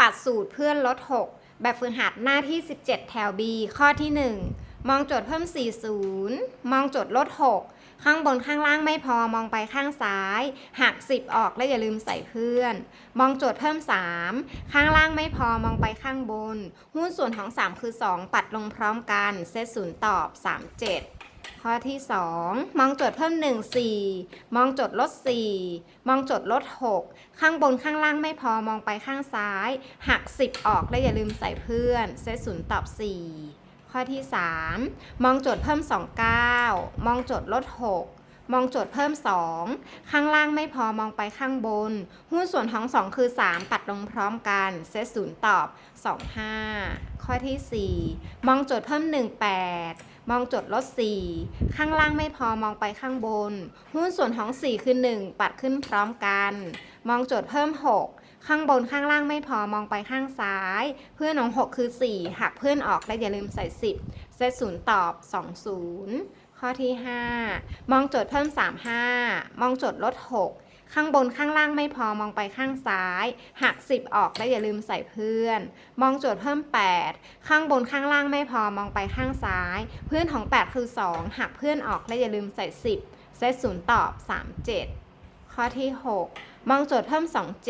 ปัดสูตรเพื่อนลด 6 แบบฝึกหัดหน้าที่ 17 แถว B ข้อที่ 1 มองโจทย์เพิ่ม 40 มองโจทย์ลด 6 ข้างบนข้างล่างไม่พอมองไปข้างซ้าย หัก 10 ออกและอย่าลืมใส่เพื่อน มองโจทย์เพิ่ม 3 ข้างล่างไม่พอมองไปข้างบน หุ้นส่วนของ 3 คือ 2 ปัดลงพร้อมกัน เซตศูนย์ตอบ 37 ข้อที่ 2 มองโจทย์เพิ่ม 1 4 มองโจทย์ลด 4 มองโจทย์ลด 6 ข้างบนข้างล่างไม่พอมองไปข้างซ้าย หัก 10 ออกและอย่าลืมใส่เพื่อนเซตศูนย์ตอบ 4 ข้อที่ 3 มองโจทย์เพิ่ม 2 9 มองโจทย์ลด 6มองโจทย์เพิ่ม 2 ข้างล่างไม่พอมองไปข้างบน หุ้นส่วนของ 2 คือ3ปัดลงพร้อมกัน เซตศูนย์ตอบ 25 ข้อที่ 4 มองโจทย์เพิ่ม 18 มองจทย์ลด 4 ข้างล่างไม่พอมองไปข้างบน หุ้นส่วนของ 4 คือ 1 ปัดขึ้นพร้อมกัน มองจทย์เพิ่ม 6 ข้างบนข้างล่างไม่พอมองไปข้างซ้าย เพื่อนของ 6 คือ 4 หักเพื่อนออกและอย่าลืมใส่ 10 เซตศูนย์ตอบ 20 ข้อที่ 5 มองจทย์เพิ่ม 35 มองจทย์ลด 6 ข้างบนข้างล่างไม่พอมองไปข้างซ้าย หัก 10 ออกและอย่าลืมใส่เพื่อน มองโจทย์เพิ่ม 8 ข้างบนข้างล่างไม่พอมองไปข้างซ้าย เพื่อนของ 8 คือ 2 หักเพื่อนออกและอย่าลืมใส่ 10 เซตศูนย์ตอบ 37 ข้อที่ 6 มองโจทย์เพิ่ม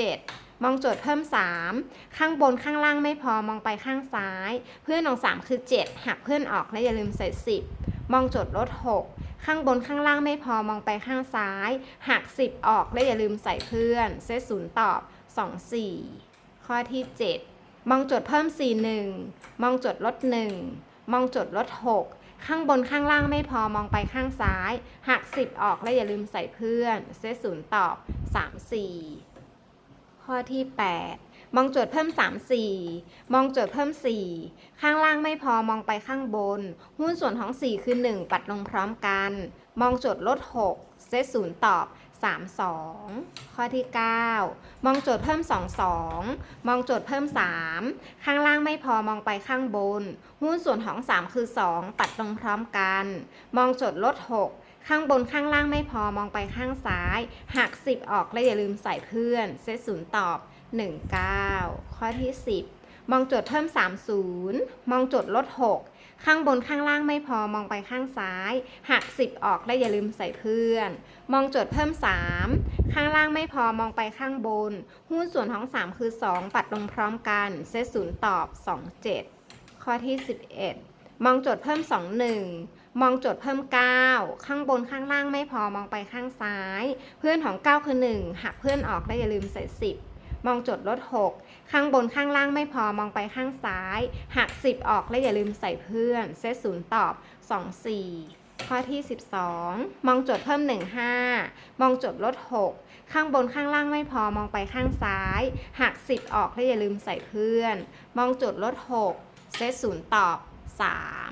27มองโจทย์เพิ่ม 3 ข้างบนข้างล่างไม่พอมองไปข้างซ้าย เพื่อนของ 3 คือ 7 หักเพื่อนออกและอย่าลืมใส่ 10 มองโจทย์ลด 6 ข้างบนข้างล่างไม่พอมองไปข้างซ้ายหัก 10 ออกและอย่าลืมใส่เพื่อน เซตศูนย์ตอบ 24 ข้อที่ 7 มองโจทย์เพิ่ม 41 มองโจทย์ลด 1 มองโจทย์ลด 6 ข้างบนข้างล่างไม่พอมองไปข้างซ้ายหัก 10 ออกและอย่าลืมใส่เพื่อน เซตศูนย์ตอบ 34 ข้อที่ 8 มองโจทย์เพิ่ม 3 4 มองโจทย์เพิ่ม 4 ข้างล่างไม่พอมองไปข้างบน หุ้นส่วนของ 4 คือ 1 ปัดลงพร้อมกัน มองโจทย์ลด 6 เซตศูนย์ตอบ 32 ข้อที่ 9 มองโจทย์เพิ่ม 2 2 มองโจทย์เพิ่ม 3 ข้างล่างไม่พอมองไปข้างบน หุ้นส่วนของ 3 คือ 2 ปัดลงพร้อมกัน มองโจทย์ลด 6ข้างบนข้างล่างไม่พอมองไปข้างซ้าย หัก 10 ออกและอย่าลืมใส่เพื่อน เซตศูนย์ตอบ 19 ข้อที่ 10 มองโจทย์เพิ่ม 30 มองโจทย์ลด 6 ข้างบนข้างล่างไม่พอมองไปข้างซ้ายหัก10 ออกและอย่าลืมใส่เพื่อน มองโจทย์เพิ่ม 3 ข้างล่างไม่พอมองไปข้างบน หุ้นส่วนของ 3 คือ 2 ปัดลงพร้อมกันเซตศูนย์ตอบ 27 ข้อที่ 11 มองโจทย์เพิ่ม 21มองโจทย์เพิ่ม 9 ข้างบนข้างล่างไม่พอมองไปข้างซ้าย เพื่อนของ 9 คือ 1 หักเพื่อนออกและอย่าลืมใส่ 10 มองจทย์ลด 6 ข้างบนข้างล่างไม่พอมองไปข้างซ้าย หัก 10 ออกและอย่าลืมใส่เพื่อน เซตศูนย์ตอบ 24ข้อที่ 12 มองโจทย์เพิ่ม 15 มองโจทย์ลด 6 ข้างบนข้างล่างไม่พอมองไปข้างซ้าย หัก 10 ออกและอย่าลืมใส่เพื่อน มองโจทย์ลด 6 เซตศูนย์ตอบ 3